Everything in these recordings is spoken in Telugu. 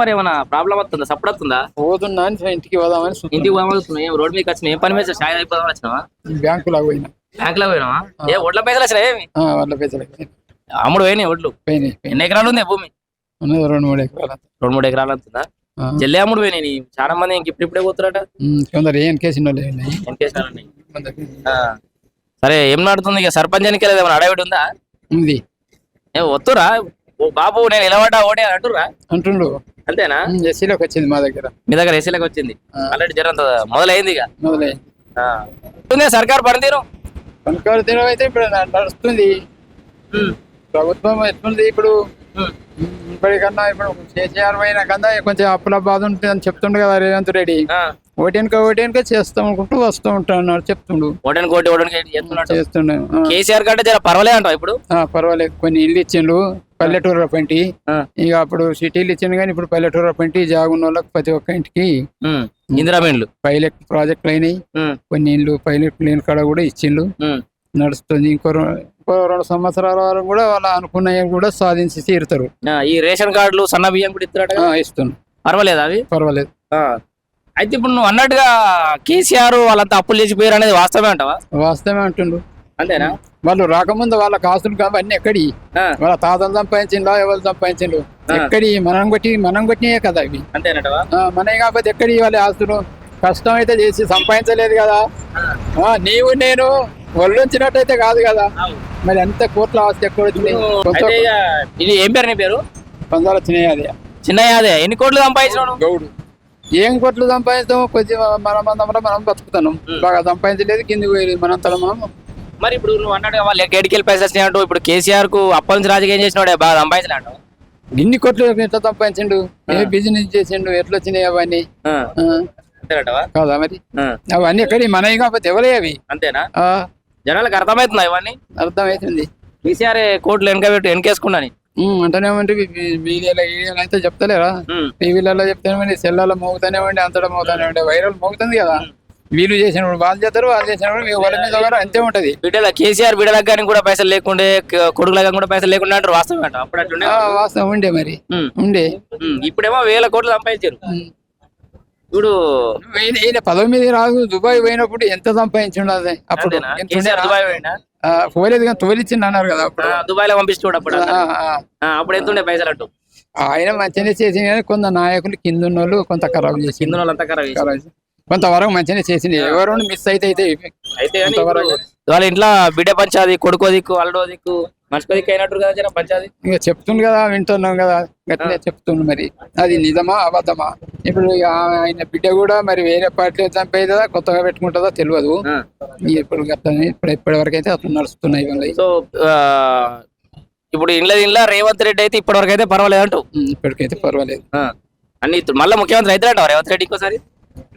మరి ఏమైనా ప్రాబ్లం వస్తుందా? సప్పుడు వస్తుందా? పోతున్నా అని ఇంటికి పోదామని. ఇంటికి ఏం రోడ్ మీకు వచ్చిన? ఏం పని మీద షాయ్ అయిపోదాం వచ్చినావా? బ్యాంకులో పోయినా. బ్యాంక్లో పోయినావా? ఏ ఒడ్ల పైసలు వచ్చినాయి ఏమి? వాళ్ళ పైసలు అమ్ముడు పోయినాయి ఒడ్లు? పోయినాయి. ఎన్ని ఎకరాలు ఉంది భూమి? ఉన్నది రెండు మూడు ఎకరాలు. రెండు మూడు ఎకరాలు అంతుందా. జల్లి అమ్ముడు పోయినాయి చాలా మంది ఇంక ఇప్పుడు ఇప్పుడే పోతున్నారట కొందరు ఏం కేసు సరే ఏం నడుతుంది? ఇక సర్పంచ్ ఎన్నికలు ఏమైనా అడవిడి ఉందా? ఉంది. ఏ వస్తురా ఓ బాబు నేను నిలబడ్డా ఓటే అని అంటుర్రా? అంటుండు. అంతేనా? ఎస్సీలోకి వచ్చింది మా దగ్గర. మీ దగ్గర ఏసీలకు వచ్చింది. ఆల్రెడీ జరంత మొదలైంది ఇక. మొదలై ఆ. ఉంది సర్కార్ పనితీరు? పనికారు దినం అయితే ఇప్పుడు నడుస్తుంది. ప్రభుత్వం ఎట్లుంది ఇప్పుడు? ఇప్పటికన్నా ఇప్పుడు కేసీఆర్ పోయిన కన్నా కొంచెం అప్పుల బాధ ఉంటుంది అని చెప్తుండు కదా రేవంత్ రెడ్డి. ఓటెనక ఓటెనక చేస్తాం అనుకుంటూ వస్తూ ఉంటాడు చెప్తుండు ఓటని కోటి ఓటని చేస్తున్నాడు చేస్తుండే. కేసీఆర్ కంటే జర పర్వాలేదు అంటావు ఇప్పుడు ఆ, పర్వాలేదు కొన్ని ఇల్లు ఇచ్చిండు పల్లెటూరు పంటి. ఇక అప్పుడు సిటీలు ఇచ్చిండు కానీ ఇప్పుడు పల్లెటూరు పంటి జాగున్న వాళ్ళకి ప్రతి ఒక్క ఇంటికి ఉమ్. ఇందిరా మీన్లు పైలట్ ప్రాజెక్టులు అయినాయి. కొన్ని ఇల్లు పైలట్ లేని కాడ కూడా ఇచ్చిండు. నడుస్తుంది ఇంకో రెండు సంవత్సరాల వరకు కూడా వాళ్ళు అనుకున్నవి కూడా సాధించి తీరుతారు. ఈ రేషన్ కార్డులు సన్న బియ్యం కూడా ఇస్తున్నాడు ఆ, ఇస్తున్నారు. పర్వాలేదు అవి? పర్వాలేదు. అయితే ఇప్పుడు నువ్వు అన్నట్టుగా కేసీఆర్ వాళ్ళంతా అప్పులు చేసిపోయారు అనేది వాస్తవమే అంటావా? వాస్తవమే అంటుండు అంతేనా? వాళ్ళు రాకముందు వాళ్ళ కాసులు కాబట్టి ఎక్కడి. వాళ్ళ తాతలు సంపాదించిండ్రా ఎవరు సంపాదించిండ్రు? ఎక్కడి? మనం కొట్టి మనం కొట్టినయే కదా ఇవి. అంతేనంటవా? ఆ, మనవి కాకపోతే ఎక్కడి వాళ్ళ ఆస్తులు? కష్టం అయితే చేసి సంపాదించలేదు కదా? ఆ, నీవు నేను ఒళ్ళొచ్చినట్టయితే కాదు కదా. మరి ఎంత కోట్ల ఆస్తి ఎక్కడ ఇక ఇది ఏం పేరు నీ పేరు? పందాలు వచ్చినాయి అదే చిన్నయ్య అదే ఎన్ని కోట్లు సంపాదించినావు గౌడు. ఏం కోట్లు సంపాదిస్తాము కొద్దిగా మనం మనం మనం బతుకుతున్నాం. బాగా సంపాదించలేదు కిందికి పోయేది మనం తల మనం మరి ఇప్పుడు నువ్వు అన్నట్టుగా వాళ్ళు ఎక్కడికి పైసలు వచ్చినాయంటూ ఇప్పుడు కేసీఆర్కు అప్పటి నుంచి రాజకీయం చేసినాడే? బాగా సంపాదించినాడు ఇన్ని కోట్లు ఎట్లా సంపాదించిండు? ఏ బిజినెస్ చేసిండు? ఎట్లా వచ్చినాయి అవన్నీ? కాదా మరి. అవన్నీ ఎక్కడి? మనవి కాకపోతే ఎవరే అవి? అంతేనా? జనాలకు అర్థమవుతుందా ఇవన్నీ? అర్థమవుతుంది. కేసీఆర్ కోట్లు వెనక పెట్టి వెనకేసుకున్నాని. అంటేనే ఉంటే అయితే చెప్తలేరా? టీవీలలో చెప్తానే సెల్లలో మోగుతానే ఉండి అంతటా మోగుతానే ఉండే వైరల్ మోగుతుంది కదా? వీళ్ళు చేసినప్పుడు వాళ్ళు చేస్తారు వాళ్ళు చేసినప్పుడు మీ వాళ్ళ మీద అంతే ఉంటది. బిడ్డల కేసీఆర్ బిడ్డలకు కానీ కూడా పైసలు లేకుండే కొడుకులకు కూడా పైసలు లేకుండా అంటారు వాస్తవం అంట అప్పుడు అట్లుండే వాస్తవం ఉండే మరి. ఉండే. ఇప్పుడేమో వేల కోట్లు సంపాదించారు. ఇప్పుడు ఈయన పదవి మీద రాదు దుబాయ్ పోయినప్పుడు ఎంత సంపాదించిండు అది? అప్పుడు? దుబాయ్ పోలేదు కానీ తోలిచ్చిండు అన్నారు కదా అప్పుడు. దుబాయ్లో పంపిస్తాడు అప్పుడు అప్పుడు ఎంత ఉండే పైసలు అట్టు ఆయన మంచిగానే చేసింది కానీ కొంత నాయకులు కింద ఉన్న వాళ్ళు కొంత ఖరాబ్ చేసింది కింద వాళ్ళంతా ఖరాబ్ చేసింది. కొంతవరకు మంచిగానే చేసింది ఎవరు మిస్ అయితే అయితే వాళ్ళ ఇంట్లో బిడ్డ పంచాది కొడుకో దిక్కు అల్లుడో దిక్కు. దిక్కు అయినట్టు కదా జర పంచాది? ఇక చెప్తుండు కదా వింటున్నాం కదా గట్లనే చెప్తుండు మరి. అది నిజమా అబద్ధమా? ఇప్పుడు ఇక ఆయన బిడ్డ కూడా మరి వేరే పార్టీలో చంపేదా కొత్తగా పెట్టుకుంటుందో తెలియదు ఇప్పుడు గట్లనే ఇప్పుడు ఇప్పటి వరకు అయితే అట్లా నడుస్తున్నాయి. సో ఇప్పుడు ఇంట్లో ఇంట్లో రేవంత్ రెడ్డి అయితే ఇప్పటి వరకు అయితే పర్వాలేదు అంటూ? ఇప్పటికైతే పర్వాలేదు. అన్ని మళ్ళా ముఖ్యమంత్రి అయితే అంటావు రేవంత్ రెడ్డి ఇంకోసారి?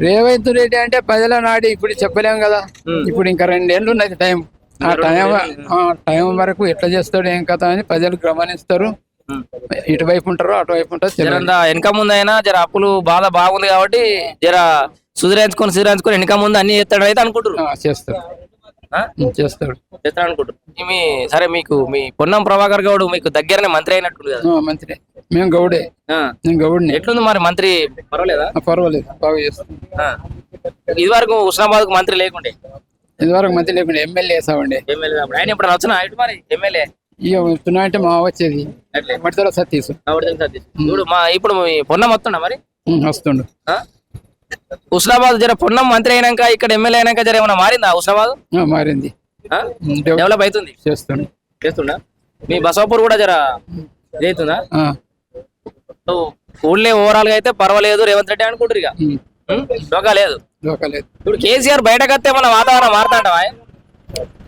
రేవంత్ రెడ్డి అంటే ప్రజల నాడి ఇప్పుడు చెప్పలేం కదా. ఇప్పుడు ఇంకా రెండేళ్ళు ఉన్నది టైం. ఆ టైం ఆ టైం వరకు ఎట్లా చేస్తాడు ఏం కథ అని ప్రజలు గమనిస్తారు. ఇటువైపు ఉంటారు అటువైపు ఉంటారు. జరంతా వెనక ముందు అయినా జర అప్పులు బాధ బాగుంది కాబట్టి జర సుధరించుకొని సుధరించుకొని వెనక ముందు అన్ని చేస్తాడు అయితే అనుకుంటారు చేస్తాడు. చేస్తాడు. అనుకుంటారు మీ సరే మీకు మీ పొన్నం ప్రభాకర్ గౌడ్ మీకు దగ్గరనే మంత్రి అయినట్టుంది కదా. మంత్రి. మేము గౌడే. నేను గౌడ్ని. ఎట్లుంది మరి మంత్రి? పర్వాలేదా? పర్వాలేదు. బాగా చేస్తాం. ఇది వరకు ఉస్నాబాద్కు మంత్రి లేకుండే. ఇదివరకు మంత్రి లేకుండా ఎమ్మెల్యే వేసామండి. ఎమ్మెల్యే. ఆయన ఇప్పుడు వచ్చిన ఇటు మరి ఎమ్మెల్యే? ఇక అంటే మా వచ్చేది. అట్లే. కాబట్టి అది. ఇప్పుడు మా ఇప్పుడు మీ పొన్నం వస్తుండ మరి? ఉమ్, వస్తుండు. ఆ? ఉస్నాబాద్ జర పొన్నం మంత్రి అయినాక ఇక్కడ ఎమ్మెల్యే అయినాక జర ఏమైనా మారిందా ఉస్నాబాద్ ఆ, మారింది. ఆ? ఉమ్, డెవలప్ డెవలప్ అవుతుంది. చేస్తుండు. చేస్తుండా? మీ బసాపూర్ కూడా జర ఇదవుతుందా ఆ, ఊళ్ళో ఓవరాల్గా అయితే పర్వాలేదు రేవంత్ రెడ్డి అనుకుంటారు ఇక. ఉమ్? డోకా లేదు. ఇప్పుడు కేసీఆర్ బయటకు వస్తే మన వాతావరణం మారుతాంటావా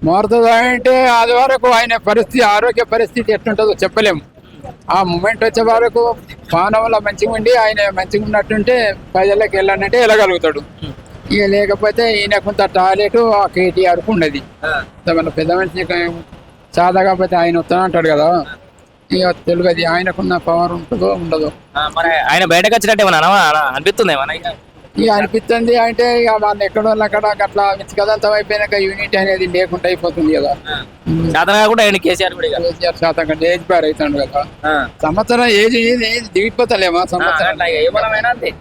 మారుతుందా అంటే అది వరకు ఆయన పరిస్థితి ఆరోగ్య పరిస్థితి ఎట్లుంటుందో చెప్పలేము. ఆ మూమెంట్ వచ్చే వరకు మానవుల మంచిగా ఉండి ఆయన మంచిగా ఉన్నట్టుంటే ప్రజలకు వెళ్ళాలంటే వెళ్ళగలుగుతాడు. ఇక లేకపోతే ఈయన కొంత టాయిలెట్ ఆ కేటీఆర్కు ఉన్నది. మన పెద్ద మనిషి చాదా కాకపోతే ఆయన వస్తాను అంటాడు కదా. ఇక తెలియదు ఆయనకున్న పవర్ ఉంటుందో ఉండదో. ఆయన బయటకు వచ్చినట్టు అనిపిస్తుంది? ఇక? అనిపిస్తుంది అంటే ఇక వాళ్ళు ఎక్కడో అక్కడ అట్లా విచ్చకదంతం అయిపోయినాక యూనిట్ అనేది లేకుండా అయిపోతుంది కదా. శాతం కాకుండా ఆయన కేసీఆర్ కూడా. కేసీఆర్ శాతం కంటే ఏజ్ బార్ అవుతాడు కదా. సంవత్సరం ఏజ్ ఏజ్ ఏజ్ దిగిపోతలేమా సంవత్సరం? అంతే.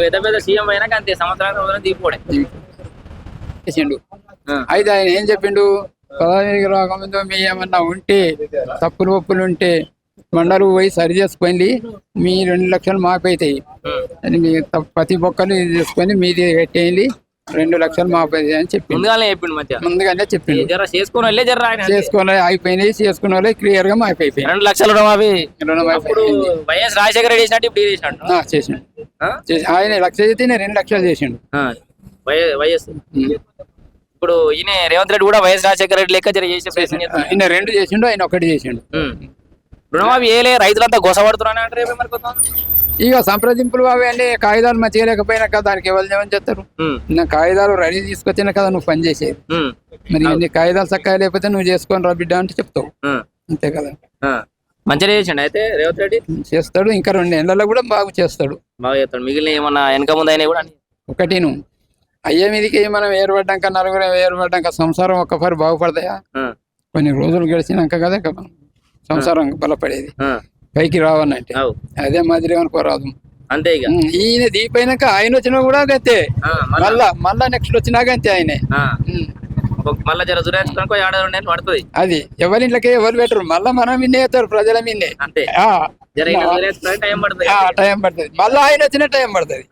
పెద్ద పెద్ద సీఎం అయినాక అంతే సంవత్సరానికి దీపోడే చేసిండు. అయితే ఆయన ఏం చెప్పిండు? పదవి రాకముందు మీ ఏమన్నా ఉంటే తప్పులు ఒప్పులు ఉంటే మండలు పోయి సరి చేసుకోండి మీ రెండు లక్షలు మాపైతాయి అని మీ ప్రతి ఒక్కరు ఇది చేసుకొని మీది పెట్టేయండి. రెండు లక్షలు మాపైతాయి అని చెప్పిండు. ముందుగానే చెప్పిండు మధ్య ముందుగానే చెప్పిండు. జర చేసుకుని వెళ్ళే జర ఆయన చేసుకుని అయిపోయినాయి చేసుకున్న వాళ్ళే క్లియర్గా మాపైపోయింది రెండు లక్షలు అయిపోయింది. వైఎస్ రాజశేఖర రెడ్డి చేసినట్టు ఇప్పుడు చేసినట్టు చేసిండు. ఆయన లక్ష చేస్తే రెండు లక్షలు చేసిండు. వైఎస్. ఇప్పుడు ఈయన రేవంత్ రెడ్డి కూడా వైఎస్ రాజశేఖర రెడ్డి లెక్క జర చేసే ప్రయత్నం రెండు చేసిండు ఆయన ఒకటి చేసిండు. రుణమాఫీ ఏలే రైతులంతా అంటారు మరి కొంతమంది. ఇక సంప్రదింపులు అవి అన్ని కాగితాలు మంచిగా లేకపోయినా కదా దానికి ఎవరు ఏమని చెప్తారు. నా కాగితాలు రెడీ తీసుకొచ్చినా కదా నువ్వు పని చేసేది. మరి నీ కాగితాలు చక్కగా లేకపోతే నువ్వు చేసుకొని రా బిడ్డ అంటే చెప్తావు. అంతే కదా. మంచిగా చేసిండు అయితే రేవంత్ రెడ్డి చేస్తాడు ఇంకా రెండు నెలల్లో కూడా బాగా చేస్తాడు బాగా చెప్తాడు మిగిలిన ఏమన్నా వెనక ముందు అయినా కూడా. ఒకటి నువ్వు అయ్యే మీదకి మనం ఏర్పడ్డాక నలుగురు ఏర్పడ్డాక సంసారం ఒక్కసారి బాగుపడతాయా. కొన్ని రోజులు గడిచినాక కదా సంసారం బలపడేది. పైకి రావనంటే. అదే మాదిరి అనుకోరాదు అంతే ఇక. ఉమ్, ఈయన దీపోయినాక ఆయన వచ్చినా కూడా అంతే మళ్ళా. మళ్ళా నెక్స్ట్ వచ్చినాక అంతే ఆయనే. మళ్ళా జర జురాయించుకోనుకో ఏడాది రెండు నెలలు పడుతుంది. అది ఎవరింట్లకి ఎవరు పెట్టరు. మళ్ళా మనం విన్నే అవుతారు ప్రజల అంతే. జురాయించుకోవడానికి టైం పడుతుంది. మళ్ళా ఆయన వచ్చిన టైం పడుతుంది.